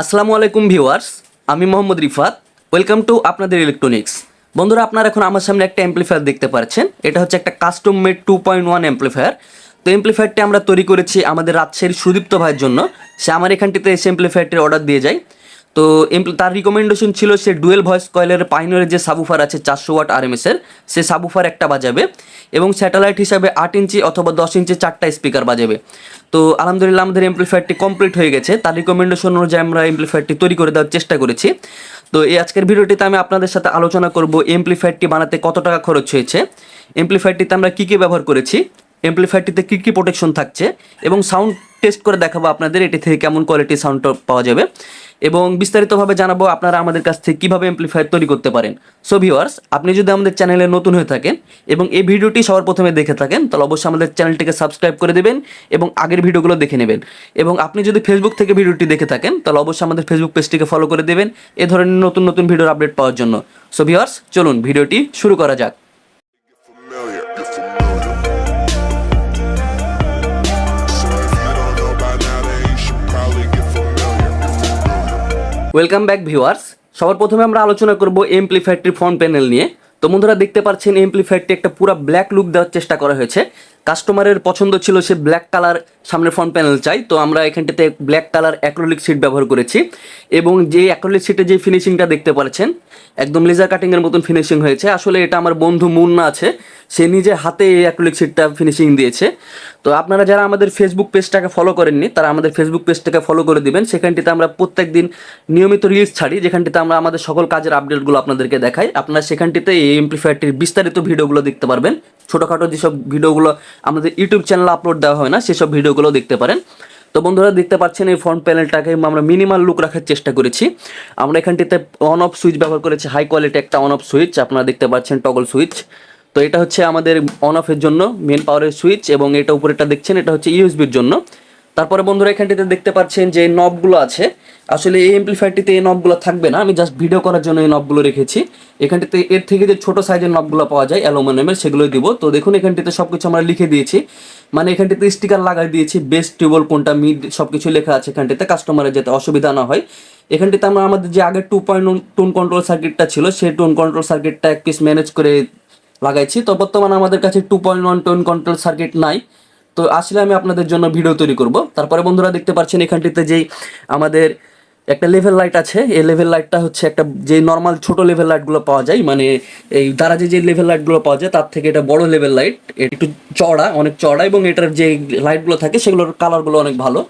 আসসালামু আলাইকুম ভিউয়ার্স, আমি মোহাম্মদ রিফাত, ওয়েলকাম টু আপনাদের ইলেকট্রনিক্স। বন্ধুরা, আপনারা এখন আমার সামনে একটা অ্যাম্পলিফায়ার দেখতে পাচ্ছেন, এটা হচ্ছে একটা custom made two point one amplifier তো অ্যাম্পলিফায়ারটি আমরা তৈরি করেছি আমাদের রাজশাহীর সুদীপ্ত ভাইয়ের জন্য, সে আমার এখানটিতে এসে অ্যাম্পলিফায়ারটির অর্ডার দিয়ে যায়। তো তার রিকমেন্ডেশন ছিল সে ডুয়েল ভয়েস কয়েলের পাইনরের যে সাবুফার আছে চারশো ওয়াট আরএমএসের সে সাবুফার একটা বাজাবে এবং স্যাটেলাইট হিসাবে আট ইঞ্চি অথবা দশ ইঞ্চি চারটা স্পিকার বাজাবে। তো আলহামদুলিল্লাহ আমাদের এমপ্লিফায়ারটি কমপ্লিট হয়ে গেছে। তার রিকমেন্ডেশন অনুযায়ী আমরা এমপ্লিফায়ারটি তৈরি করে দেওয়ার চেষ্টা করেছি। তো এই আজকের ভিডিওটিতে আমি আপনাদের সাথে আলোচনা করব এমপ্লিফায়ারটি বানাতে কত টাকা খরচ হয়েছে। এমপ্লিফায়ারটিতে আমরা কী কী ব্যবহার করেছি। এমপ্লিফায়ারটিতে কী কী প্রোটেকশন থাকছে। এবং সাউন্ড টেস্ট করে দেখাবো আপনাদের, এটি থেকে কেমন কোয়ালিটি সাউন্ড পাওয়া যাবে। এবং বিস্তারিতভাবে জানাব আপনারা আমাদের কাছ থেকে কীভাবে এমপ্লিফায়ার তৈরি করতে পারেন। সো ভিউয়ার্স আপনি যদি আমাদের চ্যানেলে নতুন হয়ে থাকেন এবং এই ভিডিওটি সবার প্রথমে দেখে থাকেন, তাহলে অবশ্যই আমাদের চ্যানেলটিকে সাবস্ক্রাইব করে দেবেন এবং আগের ভিডিওগুলো দেখে নেবেন। এবং আপনি যদি ফেসবুক থেকে ভিডিওটি দেখে থাকেন, তাহলে অবশ্যই আমাদের ফেসবুক পেজটিকে ফলো করে দেবেন, এ ধরনের নতুন নতুন ভিডিওর আপডেট পাওয়ার জন্য। সো ভিউয়ার্স চলুন ভিডিওটি শুরু করা যাক। ওয়েলকাম ব্যাক ভিউয়ার্স সবার প্রথমে আমরা আলোচনা করব এমপ্লিফায়ারটির ফ্রন্ট প্যানেল নিয়ে। তো বন্ধুরা, দেখতে পাচ্ছেন এমপ্লিফায়ারটি একটা পুরো ব্ল্যাক লুক দেওয়ার চেষ্টা করা হয়েছে। কাস্টমারের পছন্দ ছিল সে ব্ল্যাক কালার সামনে ফ্রন্ট প্যানেল চাই। তো আমরা এখানটাতে ব্ল্যাক কালার অ্যাক্রোলিক সিট ব্যবহার করেছি। এবং যে অ্যাক্রোলিক সিটে যে ফিনিশিংটা দেখতে পাচ্ছেন একদম লেজার কাটিংয়ের মতন ফিনিশিং হয়েছে। আসলে এটা আমার বন্ধু মুন্না আছে, সে নিজে হাতে এই অ্যাক্রোলিক সিটটা ফিনিশিং দিয়েছে। তো আপনারা যারা আমাদের ফেসবুক পেজটাকে ফলো করেননি, তারা আমাদের ফেসবুক পেজটাকে ফলো করে দিবেন। সেখানটিতে আমরা প্রত্যেক দিন নিয়মিত রিলস ছাড়ি, যেখানটিতে আমরা আমাদের সকল কাজের আপডেটগুলো আপনাদেরকে দেখাই। আপনারা সেখানটিতে এই এমপ্লিফায়ারটির বিস্তারিত ভিডিওগুলো দেখতে পারবেন। ছোটোখাটো যেসব ভিডিওগুলো আমাদের ইউটিউব চ্যানেলে আপলোড দেওয়া হয় না, সেসব ভিডিওগুলো দেখতে পারেন। তো বন্ধুরা দেখতে পাচ্ছেন এই ফ্রন্ট প্যানেলটাকে আমরা মিনিমাল লুক রাখার চেষ্টা করেছি। আমরা এখানটিতে অন অফ সুইচ ব্যবহার করেছি হাই কোয়ালিটি একটা অন অফ সুইচ আপনারা দেখতে পাচ্ছেন টগল সুইচ তো এটা হচ্ছে আমাদের অন অফের জন্য মেন পাওয়ারের সুইচ এবং এটা উপরেটা দেখছেন, এটা হচ্ছে ইউএসবির জন্য। তারপরে বন্ধুরা এখানটিতে দেখতে পাচ্ছেন যে নবগুলো আছে। আসলে এই এমপ্লিফায়ারটিতে এই নবগুলো থাকবে না। আমি জাস্ট ভিডিও করার জন্য এই নবগুলো রেখেছি। এখানটিতে এর থেকে যে ছোটো সাইজের নবগুলো পাওয়া যায় অ্যালুমিনিয়ামের সেগুলোই দিব। তো দেখুন, এখানটিতে সব কিছু আমরা লিখে দিয়েছি। মানে এখানটিতে স্টিকার লাগাই দিয়েছি। বেস্ট টিউবল কোনটা মিড সব কিছু লেখা আছে এখানটিতে। কাস্টমারের যাতে অসুবিধা না হয়। এখানটিতে আমরা আমাদের যে আগের টু পয়েন্ট টোন কন্ট্রোল সার্কিটটা ছিল, সেই টোন কন্ট্রোল সার্কিটটা এক পিস ম্যানেজ করে লাগাইছি। তো বর্তমানে আমাদের কাছে two point one tone control circuit নাই। তো আসলে আমি আপনাদের জন্য ভিডিও তৈরি করব। তারপরে বন্ধুরা দেখতে পাচ্ছেন এখানটিতে যেই আমাদের একটা লেভেল লাইট আছে, এই লেভেল লাইটটা হচ্ছে একটা যে নর্মাল ছোট লেভেল লাইটগুলো পাওয়া যায় মানে এই দারাজে যে লেভেল লাইটগুলো পাওয়া যায়, তার থেকে এটা বড় লেভেল লাইট একটু চড়া অনেক চড়া এবং এটার যে লাইটগুলো থাকে, সেগুলোর কালারগুলো অনেক ভালো।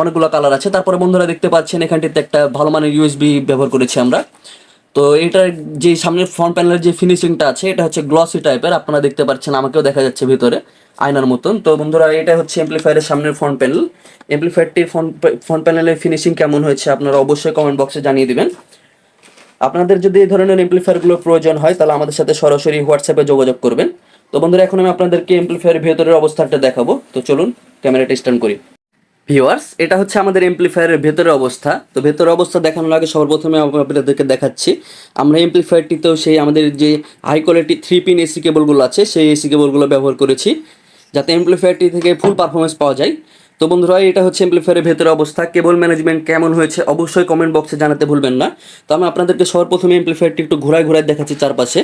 অনেকগুলো কালার আছে। তারপরে বন্ধুরা দেখতে পাচ্ছেন এখানটিতে একটা ভালো মানের ইউএসবি ব্যবহার করেছি আমরা। তো এটার যে সামনের ফ্রন্ট প্যানেলের যে ফিনিশিংটা আছে, এটা হচ্ছে গ্লসি টাইপের আপনারা দেখতে পাচ্ছেন, আমাকেও দেখা যাচ্ছে ভিতরে, আয়নার মতন। তো বন্ধুরা, এটা হচ্ছে এমপ্লিফায়ারের সামনের ফ্রন্ট প্যানেল এমপ্লিফায়ারটির ফ্রন্ট ফ্রন্ট প্যানেলের ফিনিশিং কেমন হয়েছে, আপনারা অবশ্যই কমেন্ট বক্সে জানিয়ে দেবেন। আপনাদের যদি এই ধরনের এমপ্লিফায়ারগুলো প্রয়োজন হয়, তাহলে আমাদের সাথে সরাসরি হোয়াটসঅ্যাপে যোগাযোগ করবেন। তো বন্ধুরা, এখন আমি আপনাদেরকে এমপ্লিফায়ারের ভেতরের অবস্থাটা দেখাবো। তো চলুন, ক্যামেরাটা স্ট্যান্ড করি। ভিউয়ার্স, এটা হচ্ছে আমাদের এমপ্লিফায়ারের ভেতরের অবস্থা। তো ভেতরের অবস্থা দেখানোর আগে সর্বপ্রথমে আপনাদেরকে দেখাচ্ছি। আমরা এমপ্লিফায়ারটিতেও সেই আমাদের যে high quality three pin AC কেবলগুলো আছে, সেই এসি কেবলগুলো ব্যবহার করেছি, যাতে এমপ্লিফায়ারটি থেকে ফুল পারফরমেন্স পাওয়া যায়। তো বন্ধুরা, এটা হচ্ছে এমপ্লিফায়ারের ভেতরের অবস্থা। কেবল ম্যানেজমেন্ট কেমন হয়েছে অবশ্যই কমেন্ট বক্সে জানাতে ভুলবেন না। তো আমি আপনাদেরকে সর্বপ্রথমে এমপ্লিফায়ারটি একটু ঘোরায় ঘোরায় দেখাচ্ছি চারপাশে।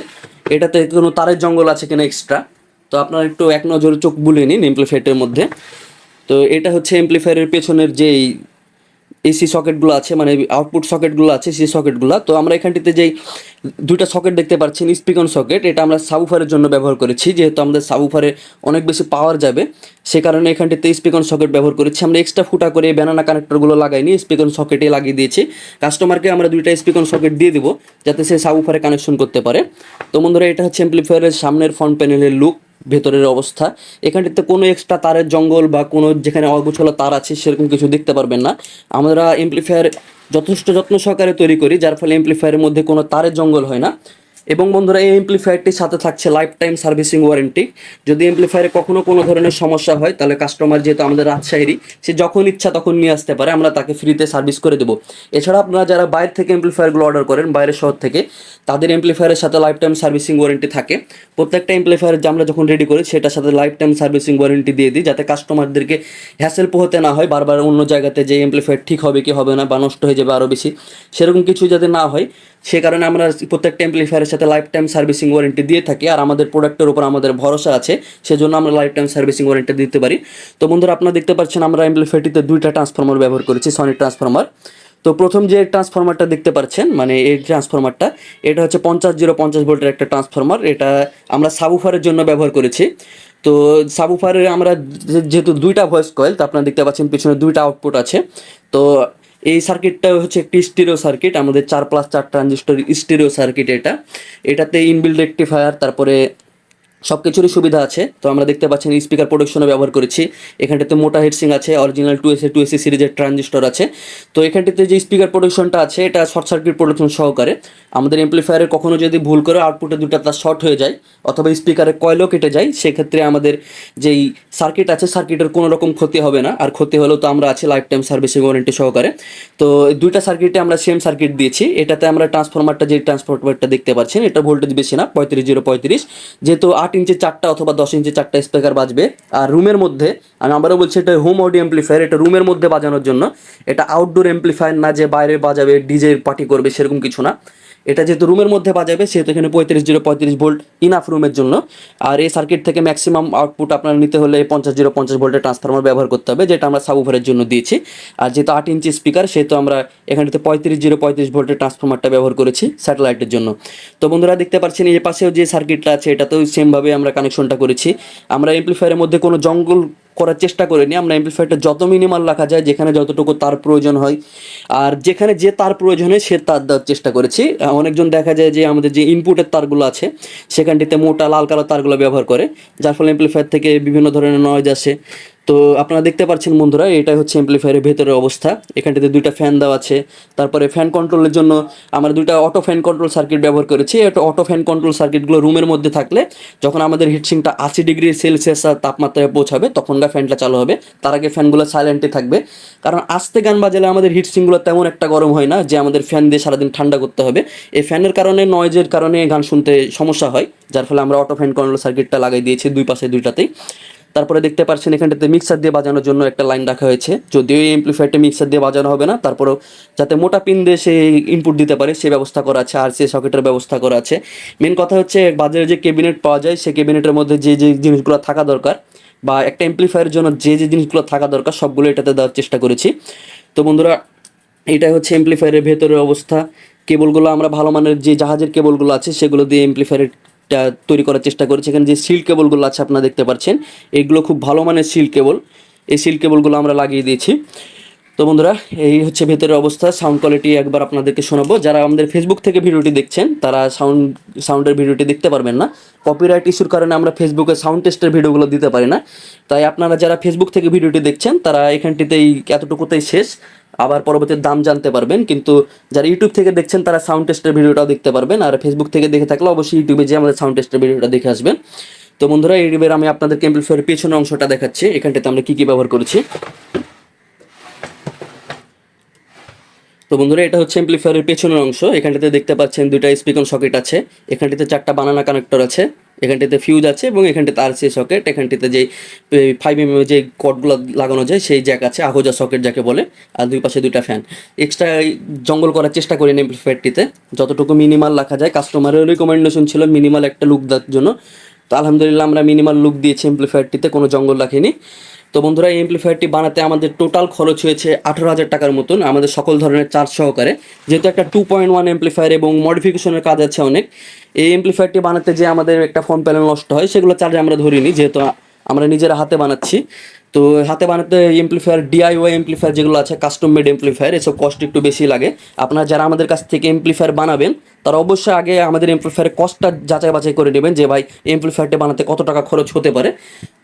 এটাতে কোনো তারের জঙ্গল আছে কিনা এক্সট্রা তো আপনারা একটু এক নজরে চোখ বুলিয়ে নিন এমপ্লিফায়ারটির মধ্যে। তো এটা হচ্ছে এমপ্লিফায়ারের পেছনের যেই এসি সকেটগুলো আছে মানে আউটপুট সকেটগুলো আছে, সেই সকেটগুলো। তো আমরা এখানটিতে যেই দুইটা সকেট দেখতে পাচ্ছেন স্পিকন সকেট, এটা আমরা সাবুফারের জন্য ব্যবহার করেছি, যেহেতু আমাদের সাবুফারে অনেক বেশি পাওয়ার যাবে, সে কারণে এখানটিতে স্পিকন সকেট ব্যবহার করেছি। আমরা এক্সট্রা ফুটা করে ব্যানানা কানেক্টরগুলো লাগাইনি স্পিকন সকেটে লাগিয়ে দিয়েছি। কাস্টমারকে আমরা দুইটা স্পিকন সকেট দিয়ে দেবো, যাতে সে সাবুফারে কানেকশন করতে পারে। তো বন্ধুরা, এটা হচ্ছে এমপ্লিফায়ারের সামনের ফ্রন্ট প্যানেলের লুক ভেতরের অবস্থা। এখানটিতে কোনো এক্সট্রা তারের জঙ্গল বা কোনো যেখানে অগোছলা তার আছে, সেরকম কিছু দেখতে পারবেন না। আমরা এমপ্লিফায়ার যথেষ্ট যত্ন সহকারে তৈরি করি, যার ফলে এমপ্লিফায়ারের মধ্যে কোনো তারের জঙ্গল হয় না। এবং বন্ধুরা, এই এমপ্লিফায়ারটির সাথে থাকছে লাইফ টাইম সার্ভিসিং ওয়ারেন্টি যদি এমপ্লিফায়ারে কখনো কোনো ধরনের সমস্যা হয়, তাহলে কাস্টমার যেহেতু আমাদের রাজশাহীরই, সে যখন ইচ্ছা তখন নিয়ে আসতে পারে, আমরা তাকে ফ্রিতে সার্ভিস করে দেবো। এছাড়া আপনারা যারা বাইরে থেকে এমপ্লিফায়ারগুলো অর্ডার করেন বাইরের শহর থেকে, তাদের এমপ্লিফায়ারের সাথে লাইফ টাইম সার্ভিসিং ওয়ারেন্টি থাকে। প্রত্যেকটা এমপ্লিফায়ার যে আমরা যখন রেডি করি, সেটার সাথে লাইফ টাইম সার্ভিসিং ওয়ারেন্টি দিয়ে দিই, যাতে কাস্টমারদেরকে হ্যাসেল পোহাতে না হয়, বারবার অন্য জায়গাতে যে এমপ্লিফায়ার ঠিক হবে কি হবে না, বা নষ্ট হয়ে যাবে আরও বেশি। সেরকম কিছু যাতে না হয়, সে কারণে আমরা প্রত্যেকটা এমপ্লিফায়ারের সাথে লাইফ টাইম সার্ভিসিং ওয়ারেন্টি দিয়ে থাকি আর আমাদের প্রোডাক্টের উপর আমাদের ভরসা আছে, সেজন্য আমরা লাইফ টাইম সার্ভিসিং ওয়ারেন্টি দিতে পারি। তো বন্ধুরা, আপনারা দেখতে পাচ্ছেন আমরা এমপ্লিফায়ারটিতে দুইটা ট্রান্সফর্মার ব্যবহার করেছি সনি ট্রান্সফর্মার তো প্রথম যে ট্রান্সফর্মারটা দেখতে পাচ্ছেন মানে এই ট্রান্সফর্মারটা এটা হচ্ছে পঞ্চাশ জিরো পঞ্চাশ ভোল্টের একটা ট্রান্সফর্মার এটা আমরা সাবুফারের জন্য ব্যবহার করেছি। তো সাবুফারে আমরা যেহেতু দুইটা ভয়েস কয়েল তো আপনারা দেখতে পাচ্ছেন পিছনে দুইটা আউটপুট আছে। তো এই সার্কিটটা হচ্ছে একটি স্টিরো সার্কিট আমাদের চার প্লাস চার ট্রানজিস্টর স্টিরিও সার্কিট এটা। এটাতে ইনবিল্ড রেক্টিফায়ার তারপরে সব কিছুরই সুবিধা আছে। তো আমরা দেখতে পাচ্ছেন স্পিকার প্রোডাকশনে ব্যবহার করেছি। এখানটাতে মোটা হেডসিং আছে original two S two AC সিরিজের ট্রানজিস্টর আছে। তো এখানটাতে যে স্পিকার প্রোডাকশনটা আছে, এটা শর্ট সার্কিট প্রোডাকশন সহকারে। আমাদের এমপ্লিফায়ারে কখনো যদি ভুল করে আউটপুটে দুটো তার শর্ট হয়ে যায়, অথবা স্পিকারের কয়েলও কেটে যায়, সেক্ষেত্রে আমাদের যেই সার্কিট আছে সার্কিটের কোনো রকম ক্ষতি হবে না। আর ক্ষতি হলেও তো আমরা আছি লাইফ টাইম সার্ভিসিং ওয়ারেন্টি সহকারে। তো দুইটা সার্কিটে আমরা সেম সার্কিট দিয়েছি। এটাতে আমরা ট্রান্সফরমারটা যে ট্রান্সফরমারটা দেখতে পাচ্ছেন, এটা ভোল্টেজ বেশি না, পঁয়ত্রিশ জিরো পঁয়ত্রিশ। যেহেতু আট ইঞ্চি চারটা অথবা দশ ইঞ্চি চারটা স্পিকার বাজবে। আর রুমের মধ্যে, আমি আবারও বলছি, এটা হোম অডিও এমপ্লিফায়ার এটা রুমের মধ্যে বাজানোর জন্য। এটা আউটডোর এমপ্লিফায়ার না যে বাইরে বাজাবে ডিজে পার্টি করবে, সেরকম কিছু না। এটা যেহেতু রুমের মধ্যে বাজাবে, সেহেতু এখানে পঁয়ত্রিশ জিরো পঁয়ত্রিশ ভোল্ট ইনাফ রুমের জন্য। আর এই সার্কিট থেকে ম্যাক্সিমাম আউটপুট আপনার নিতে হলে পঞ্চাশ জিরো পঞ্চাশ ভোল্টের ট্রান্সফরমার ব্যবহার করতে হবে, যেটা আমরা সাবুফারের জন্য দিয়েছি। আর যেহেতু আট ইঞ্চি স্পিকার সেহেতু আমরা এখানটাতে পঁয়ত্রিশ জিরো পঁয়ত্রিশ ভোল্টের ট্রান্সফরমারটা ব্যবহার করেছি স্যাটেলাইটের জন্য। তো বন্ধুরা, দেখতে পাচ্ছেন এই পাশেও যে সার্কিটটা আছে, এটাতেও সেমভাবে আমরা কানেকশনটা করেছি। আমরা এমপ্লিফায়ারের মধ্যে কোনো জঙ্গল করার চেষ্টা করিনি আমরা অ্যাম্পলিফায়ারটা যত মিনিমাল রাখা যায়, যেখানে যতটুকু তার প্রয়োজন হয়, আর যেখানে যে তার প্রয়োজন হয়, সে তার দেওয়ার চেষ্টা করেছি। অনেকজন দেখা যায় যে আমাদের যে ইনপুটের তারগুলো আছে, সেখানটিতে মোটা লাল কালো তারগুলো ব্যবহার করে, যার ফলে অ্যাম্পলিফায়ার থেকে বিভিন্ন ধরনের নয়েজ আসে। তো আপনারা দেখতে পাচ্ছেন বন্ধুরা, এটাই হচ্ছে এমপ্লিফায়ারের ভেতরের অবস্থা। এখানটিতে দুইটা ফ্যান দেওয়া আছে। তারপরে ফ্যান কন্ট্রোলের জন্য আমরা দুইটা অটো ফ্যান কন্ট্রোল সার্কিট ব্যবহার করেছি। এটা অটো ফ্যান কন্ট্রোল সার্কিটগুলো রুমের মধ্যে থাকলে যখন আমাদের হিটসিংটা আশি ডিগ্রি সেলসিয়াস তাপমাত্রায় পৌঁছাবে তখনকার ফ্যানটা চালু হবে। তার আগে ফ্যানগুলো সাইলেন্টে থাকবে। কারণ আস্তে গান বাজালে আমাদের হিটসিংগুলো তেমন একটা গরম হয় না, যে আমাদের ফ্যান দিয়ে সারাদিন ঠান্ডা করতে হবে। এই ফ্যানের কারণে নয়েজের কারণে গান শুনতে সমস্যা হয়, যার ফলে আমরা অটো ফ্যান কন্ট্রোল সার্কিটটা লাগাই দিয়েছি দুই পাশে দুইটাতেই। তারপরে দেখতে পাচ্ছেন এখানটাতে মিক্সার দিয়ে বাজানোর জন্য একটা লাইন রাখা হয়েছে। যদিও এই এমপ্লিফায়ারটা মিক্সার দিয়ে বাজানো হবে না, তারপরেও যাতে মোটা পিন দিয়ে সে ইনপুট দিতে পারে, সে ব্যবস্থা করা আছে আর সে সকেটের ব্যবস্থা করা আছে। মেন কথা হচ্ছে, বাজারে যে ক্যাবিনেট পাওয়া যায়, সেই ক্যাবিনেটের মধ্যে যে যে জিনিসগুলো থাকা দরকার বা একটা এমপ্লিফায়ারের জন্য যে যে জিনিসগুলো থাকা দরকার, সবগুলো এটাতে দেওয়ার চেষ্টা করেছি। তো বন্ধুরা, এটাই হচ্ছে এমপ্লিফায়ারের ভেতরের অবস্থা। কেবলগুলো আমরা ভালো মানের যে জাহাজের কেবলগুলো আছে, সেগুলো দিয়ে এমপ্লিফায়ারটা তৈরি করার চেষ্টা করেছি। এখানে যে সিল কেবলগুলো আছে আপনারা দেখতে পাচ্ছেন, এগুলো খুব ভালো মানের সিল কেবল এই সিল কেবলগুলো আমরা লাগিয়ে দিয়েছি। তো বন্ধুরা, এই হচ্ছে ভেতরের অবস্থা সাউন্ড কোয়ালিটি একবার আপনাদেরকে শোনাবো। যারা আমাদের ফেসবুক থেকে ভিডিওটি দেখছেন, তারা সাউন্ড সাউন্ডের ভিডিওটি দেখতে পারবেন না। কপিরাইট ইস্যুর কারণে আমরা ফেসবুকে সাউন্ড টেস্টের ভিডিওগুলো দিতে পারি না। তাই আপনারা যারা ফেসবুক থেকে ভিডিওটি দেখছেন, তারা এখানটিতেই, এতটুকুতেই শেষ। আবার পরবর্তী দাম জানতে পারবেন, কিন্তু যারা ইউটিউব থেকে দেখছেন, তারা সাউন্ড টেস্টের ভিডিওটাও দেখতে পারবেন। আর ফেসবুক থেকে দেখে থাকলে অবশ্যই ইউটিউবে যে আমাদের সাউন্ড টেস্টের ভিডিওটা দেখে আসবেন। তো বন্ধুরা এইবার আমি আপনাদেরকে এমপ্লিফায়ারের পেছনের অংশটা দেখাচ্ছি। এখানটাতে আমরা কী কী ব্যবহার করেছি? তো বন্ধুরা, এটা হচ্ছে এমপ্লিফায়ারের পেছনের অংশ। এখানটাতে দেখতে পাচ্ছেন দুইটা স্পিকন সকেট আছে। এখানটিতে চারটা বানানা কানেক্টর আছে। এখানটিতে ফিউজ আছে এবং এখানটাতে আর সি সকেট এখানটিতে যে ফাইভ এম যে কটগুলো লাগানো যায়, সেই জ্যাক আছে আহোজা সকেট যাকে বলে, আর দুই পাশে দুইটা ফ্যান এক্সট্রা জঙ্গল করার চেষ্টা করি ফ্যাটটিতে যতটুকু মিনিমাল রাখা যায় কাস্টমারের রিকমেন্ডেশন ছিল মিনিমাল একটা লুক দেওয়ার জন্য। তো আলহামদুলিল্লাহ আমরা মিনিমাল লুক দিয়েছি এমপ্লিফায়ারটিতে কোনো জঙ্গল রাখিনি। তো বন্ধুরা, এই এমপ্লিফায়ারটি বানাতে আমাদের টোটাল খরচ হয়েছে আঠেরো হাজার টাকার মতন, আমাদের সকল ধরনের চার্জ সহকারে। যেহেতু একটা টু পয়েন্ট ওয়ান এমপ্লিফায়ার এবং মডিফিকেশনের কাজ আছে অনেক, এই এমপ্লিফায়ারটি বানাতে যে আমাদের একটা ফোন প্যানেল নষ্ট হয়, সেগুলো চার্জ আমরা ধরিনি, যেহেতু আমরা নিজেরা হাতে বানাচ্ছি। তো হাতে বানাতে এমপ্লিফায়ার ডিআইওয়াই এমপ্লিফায়ার যেগুলো আছে কাস্টম মেড এমপ্লিফায়ার এসব কস্ট একটু বেশি লাগে। আপনারা যারা আমাদের কাছ থেকে এমপ্লিফায়ার বানাবেন, তারা অবশ্যই আগে আমাদের এমপ্লিফায়ারের কস্টটা যাচাই বাছাই করে নেবেন যে, ভাই এমপ্লিফায়ারটা বানাতে কত টাকা খরচ হতে পারে?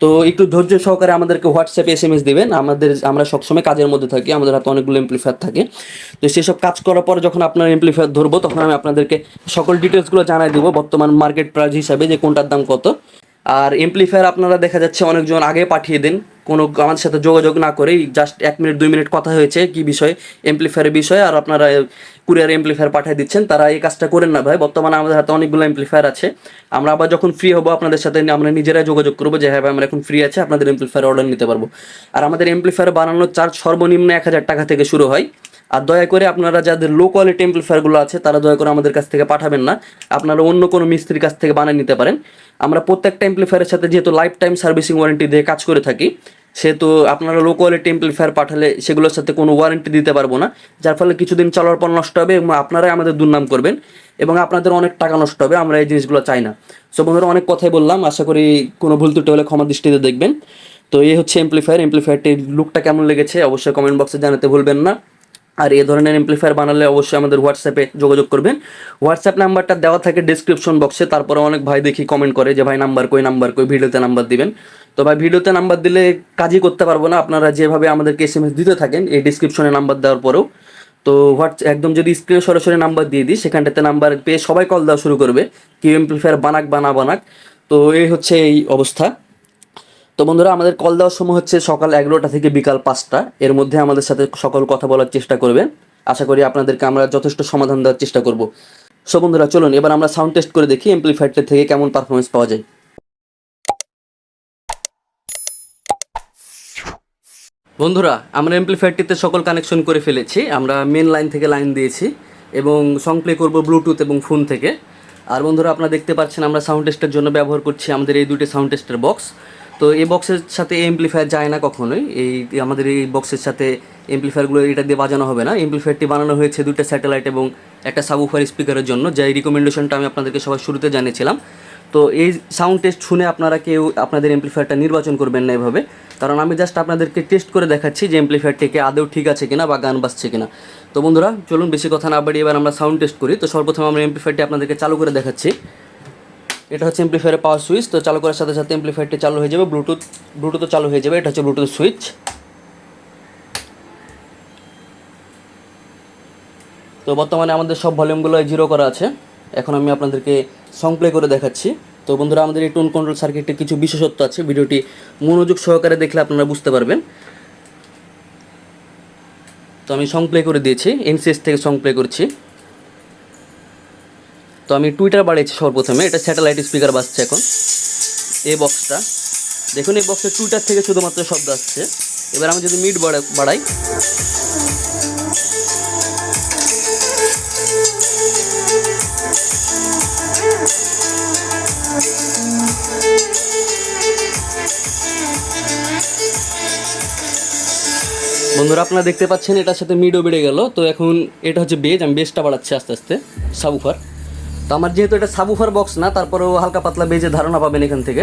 তো একটু ধৈর্য সহকারে আমাদেরকে হোয়াটসঅ্যাপে এস এম এস দেবেন। আমাদের, আমরা সবসময় কাজের মধ্যে থাকি, আমাদের হাতে অনেকগুলো এমপ্লিফায়ার থাকে। তো সেসব কাজ করার পর যখন আপনার এমপ্লিফায়ার ধরবো, তখন আমি আপনাদেরকে সকল ডিটেলসগুলো জানাই দেবো, বর্তমান মার্কেট প্রাইস হিসাবে যে কোনটার দাম কত। আর এমপ্লিফায়ার আপনারা দেখা যাচ্ছে অনেকজন আগে পাঠিয়ে দেন। কোনো আমাদের সাথে যোগাযোগ না করেই জাস্ট এক মিনিট দুই মিনিট কথা হয়েছে কি বিষয়ে এমপ্লিফায়ারের বিষয়ে আর আপনারা কুরিয়ার এমপ্লিফায়ার পাঠিয়ে দিচ্ছেন। তারা এই কাজটা করেন না ভাই। বর্তমানে আমাদের হাতে অনেকগুলো এমপ্লিফায়ার আছে। আমরা আবার যখন ফ্রি হব আপনাদের সাথে, আমরা নিজেরাই যোগাযোগ করব যে হ্যাঁ ভাই, আমরা এখন ফ্রি আছে, আপনাদের এমপ্লিফায়ার অর্ডার নিতে পারব। আর আমাদের এমপ্লিফায়ার বানানোর চার্জ সর্বনিম্ন এক হাজার টাকা থেকে শুরু হয়। আর দয়া করে আপনারা যাদের লো কোয়ালিটি এমপ্লিফায়ারগুলো আছে, তারা দয়া করে আমাদের কাছ থেকে পাঠাবেন না। আপনারা অন্য কোনো মিস্ত্রির কাছ থেকে বানিয়ে নিতে পারেন। আমরা প্রত্যেকটা এমপ্লিফায়ারের সাথে যেহেতু লাইফ টাইম সার্ভিসিং ওয়ারেন্টি দিয়ে কাজ করে থাকি, সেহেতু আপনারা লো কোয়ালিটি এমপ্লিফায়ার পাঠালে সেগুলোর সাথে কোনো ওয়ারেন্টি দিতে পারব না, যার ফলে কিছুদিন চলার পর নষ্ট হবে এবং আপনারাই আমাদের দুর্নাম করবেন এবং আপনাদের অনেক টাকা নষ্ট হবে, আমরা এই জিনিসগুলো চাই না। সো বন্ধুরা, অনেক কথাই বললাম, আশা করি কোনো ভুল ত্রুটি হলে ক্ষমা দৃষ্টিতে দেখবেন। তো, এই হচ্ছে এমপ্লিফায়ার এমপ্লিফায়ারটির লুকটা কেমন লেগেছে, অবশ্যই কমেন্ট বক্সে জানাতে ভুলবেন না। আর এই ধরনের এমপ্লিফায়ার বানালে অবশ্যই আমাদের হোয়াটসঅ্যাপে যোগাযোগ করবেন। হোয়াটসঅ্যাপ নাম্বারটা দেওয়া থাকে ডিসক্রিপশন বক্সে তারপরে অনেক ভাই দেখি কমেন্ট করে যে, ভাই নাম্বার কই নাম্বার কই? ভিডিওতে নাম্বার দিবেন। তো ভাই, ভিডিওতে নাম্বার দিলে কাজই করতে পারব না। আপনারা যেভাবে আমাদেরকে এস এম এস দিতে থাকেন, এই ডিসক্রিপশনে নাম্বার দেওয়ার পরেও। তো হোয়াটস, একদম যদি স্ক্রিনে সরাসরি নাম্বার দিয়ে দিই, সেখানটাতে নাম্বার পেয়ে সবাই কল দেওয়া শুরু করবে কি এমপ্লিফায়ার বানাক বানা বানাক। তো এই হচ্ছে এই অবস্থা। তো বন্ধুরা, আমাদের কল দেওয়ার সময় হচ্ছে সকাল এগারোটা থেকে বিকাল পাঁচটা। এর মধ্যে আমাদের সাথে সকল কথা বলার চেষ্টা করবেন। আশা করি আপনাদেরকে আমরা যথেষ্ট সমাধান দেওয়ার চেষ্টা করব। সো বন্ধুরা, চলুন, এবার আমরা সাউন্ড টেস্ট করে দেখি এমপ্লিফায়ারটা থেকে কেমন পারফরমেন্স পাওয়া যায়। বন্ধুরা, আমরা এমপ্লিফায়ারটিতে সকল কানেকশন করে ফেলেছি। আমরা মেন লাইন থেকে লাইন দিয়েছি এবং সং প্লে করব ব্লুটুথ এবং ফোন থেকে। আর বন্ধুরা, আপনারা দেখতে পাচ্ছেন আমরা সাউন্ড টেস্টের জন্য ব্যবহার করছি আমাদের এই দুটি সাউন্ড টেস্টের বক্স তো এই বক্সের সাথে এমপ্লিফায়ার যায় না কখনোই। এই আমাদের এই বক্সের সাথে এমপ্লিফায়ারগুলো এটা দিয়ে বাজানো হবে না। এমপ্লিফায়ারটি বানানো হয়েছে দুটো স্যাটেলাইট এবং একটা সাবুফার স্পিকারের জন্য যে রিকমেন্ডেশনটা আমি আপনাদেরকে সবাই শুরুতে জানিয়েছিলাম। তো এই সাউন্ড টেস্ট শুনে আপনারা কেউ আপনাদের এমপ্লিফায়ারটা নির্বাচন করবেন না এভাবে। কারণ আমি জাস্ট আপনাদেরকে টেস্ট করে দেখাচ্ছি যে এমপ্লিফায়ারটিকে আদৌ ঠিক আছে কিনা বা গান বাজছে কিনা। তো বন্ধুরা, চলুন বেশি কথা না বাড়িয়ে এবার আমরা সাউন্ড টেস্ট করি। তো সর্বপ্রথম আমরা এমপ্লিফায়ারটি আপনাদেরকে চালু করে দেখাচ্ছি। এটা হচ্ছে এমপ্লিফায়ারের পাওয়ার সুইচ তো চালু করার সাথে সাথে এমপ্লিফায়ারটি চালু হয়ে যাবে ব্লুটুথ ব্লুটুথও চালু হয়ে যাবে, এটা হচ্ছে ব্লুটুথ সুইচ তো বর্তমানে আমাদের সব ভলিউমগুলো জিরো করা আছে, এখন আমি আপনাদেরকে সং প্লে করে দেখাচ্ছি। তো বন্ধুরা, আমাদের এই টোন কন্ট্রোল সার্কিটের কিছু বিশেষত্ব আছে, ভিডিওটি মনোযোগ সহকারে দেখলে আপনারা বুঝতে পারবেন। তো আমি সং প্লে করে দিয়েছি এনসিএস থেকে সং প্লে করছি। তো আমি টুইটার বাড়িয়েছি সর্বপ্রথমে, এটা স্যাটেলাইট স্পিকার বাজছে এখন। এই বক্সটা দেখুন, এই বক্সের টুইটার থেকে শুধুমাত্র শব্দ আসছে। এবার আমি যদি মিড বাড়াই। বন্ধুরা, আপনারা দেখতে পাচ্ছেন, এটার সাথে মিডও বেড়ে গেল। তো এখন এটা হচ্ছে বেজ আমি বেজটা বাড়াচ্ছি আস্তে আস্তে সাবুফার তো আমার যেহেতু এটা সাবুফার বক্স না, তারপরেও হালকা পাতলা বেজে ধারণা পাবেন এখান থেকে।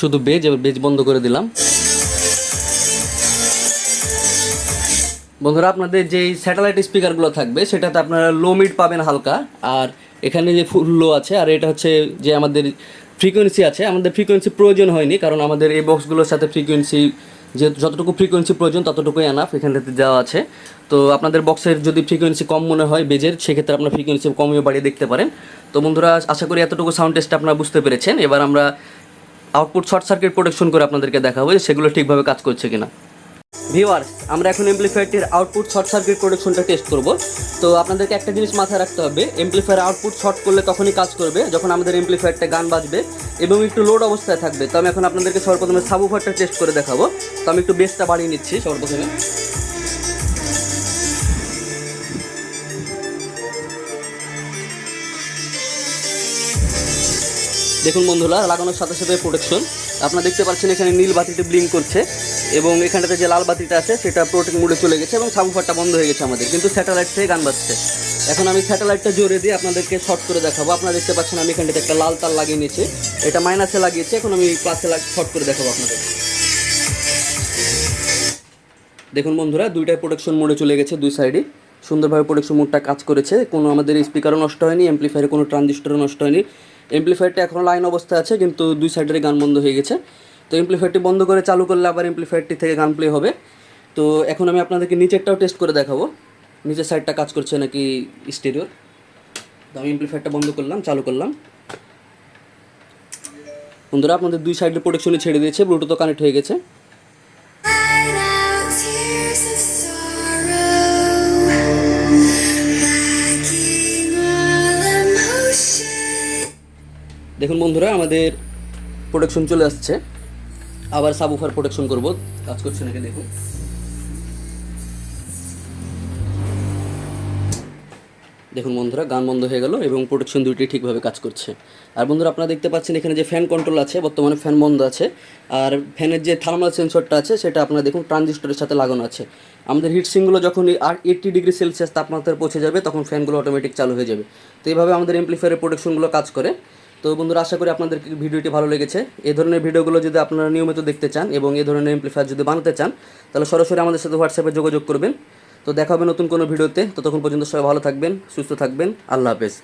শুধু বেজ এবার বেজ বন্ধ করে দিলাম। বন্ধুরা, আপনাদের যেই স্যাটেলাইট স্পিকারগুলো থাকবে, সেটাতে আপনারা লো মিড পাবেন হালকা। আর এখানে যে ফুল লো আছে, আর এটা হচ্ছে যে আমাদের ফ্রিকোয়েন্সি আছে, আমাদের ফ্রিকোয়েন্সি প্রয়োজন হয়নি, কারণ আমাদের এই বক্সগুলোর সাথে ফ্রিকোয়েন্সি যে যতটুকু ফ্রিকোয়েন্সি প্রয়োজন ততটুকুই এনাফ এখানটাতে দেওয়া আছে। তো আপনাদের বক্সের যদি ফ্রিকোয়েন্সি কম মনে হয় বেজের, সেক্ষেত্রে আপনার ফ্রিকোয়েন্সি কমিয়ে বাড়িয়ে দেখতে পারেন। তো বন্ধুরা, আশা করি এতটুকু সাউন্ড টেস্ট আপনারা বুঝতে পেরেছেন। এবার আমরা আউটপুট শর্ট সার্কিট প্রোটেকশন করে আপনাদেরকে দেখাবো যে সেগুলো ঠিকভাবে কাজ করছে কিনা। ভিউয়ার্স, আমরা এখন এমপ্লিফায়ারটির আউটপুট শর্ট সার্কিট প্রোটেকশনটা টেস্ট করব। তো আপনাদেরকে একটা জিনিস মাথায় রাখতে হবে এমপ্লিফায়ার আউটপুট শর্ট করলে তখনই কাজ করবে যখন আমাদের এমপ্লিফায়ারটা গান বাজবে এবং একটু লোড অবস্থায় থাকবে। তো আমি এখন আপনাদেরকে সর্বপ্রথমে সাবুফারটা টেস্ট করে দেখাবো। তো আমি একটু বেসটা বাড়িয়ে নিচ্ছি সর্বপ্রথমে। দেখুন বন্ধুরা, লাগানোর সাথে সাথে প্রোটেকশন আপনারা দেখতে পাচ্ছেন এখানে নীল বাতিটি ব্লিঙ্ক করছে। এবং এখানটাতে যে লাল বাতিটা আছে, সেটা প্রোটেক্ট মোডে চলে গেছে এবং সাবুফারটা বন্ধ হয়ে গেছে আমাদের। কিন্তু স্যাটেলাইট থেকে গান বাজছে। এখন আমি স্যাটেলাইটটা জোরে দিয়ে আপনাদেরকে শর্ট করে দেখাবো। আপনারা দেখতে পাচ্ছেন আমি এখানটাতে একটা লাল তার লাগিয়ে নিয়েছি। এটা মাইনাসে লাগিয়েছি, এখন আমি প্লাসে শর্ট করে দেখাবো আপনাদের। দেখুন বন্ধুরা, দুইটাই প্রোটেকশন মোডে চলে গেছে দুই সাইডে সুন্দরভাবে প্রোটেকশন মোডটা কাজ করেছে। কোনো আমাদের স্পিকারও নষ্ট হয়নি এমপ্লিফায়ারে কোনো ট্রানজিস্টারও নষ্ট হয়নি। এমপ্লিফায়ারটা এখনও লাইন অবস্থায় আছে, কিন্তু দুই সাইডের গান বন্ধ হয়ে গেছে। তো এমপ্লিফায়ারটি বন্ধ করে চালু করলে আবার এমপ্লিফায়ারটি থেকে গান প্লে হবে। তো এখন আমি আপনাদেরকে নিচেরটাও টেস্ট করে দেখাবো। নিচের সাইডটা কাজ করছে নাকি স্টেরিওর? তো আমি এমপ্লিফায়ারটা বন্ধ করলাম, চালু করলাম। বন্ধুরা, আপনাদের দুই সাইডের প্রোটেকশনই ছেড়ে দিয়েছে ব্লুটুথও কানেক্ট হয়ে গেছে. দেখুন বন্ধুরা, আমাদের প্রোডাকশন চলে আসছে। আবার সাবুফার প্রোটেকশন করব। কাজ করছে নাকি দেখুন। দেখুন বন্ধুরা, গান বন্ধ হয়ে গেল এবং প্রোটেকশন দুইটি ঠিকভাবে কাজ করছে। আর বন্ধুরা, আপনারা দেখতে পাচ্ছেন এখানে যে ফ্যান কন্ট্রোল আছে, বর্তমানে ফ্যান বন্ধ আছে। আর ফ্যানের যে থার্মাল সেন্সরটা আছে, সেটা আপনারা দেখুন ট্রানজিস্টরের সাথে লাগানো আছে। আমাদের হিটসিংগুলো যখন আর এইট্টি ডিগ্রি সেলসিয়াস তাপমাত্রায় পৌঁছে যাবে, তখন ফ্যানগুলো অটোমেটিক চালু হয়ে যাবে। তো এইভাবে আমাদের এমপ্লিফায়ারের প্রোটেকশনগুলো কাজ করে। তো বন্ধুরা, আশা করি আপনাদের ভিডিওটি ভালো লেগেছে। এই ধরনের ভিডিওগুলো যদি আপনারা নিয়মিত দেখতে চান এবং এই ধরনের এমপ্লিফায়ার যদি বানাতে চান, তাহলে সরাসরি আমাদের সাথে হোয়াটসঅ্যাপে যোগাযোগ করবেন। তো দেখা হবে নতুন কোনো ভিডিওতে। ততক্ষণ পর্যন্ত সবাই ভালো থাকবেন, সুস্থ থাকবেন। আল্লাহ হাফেজ।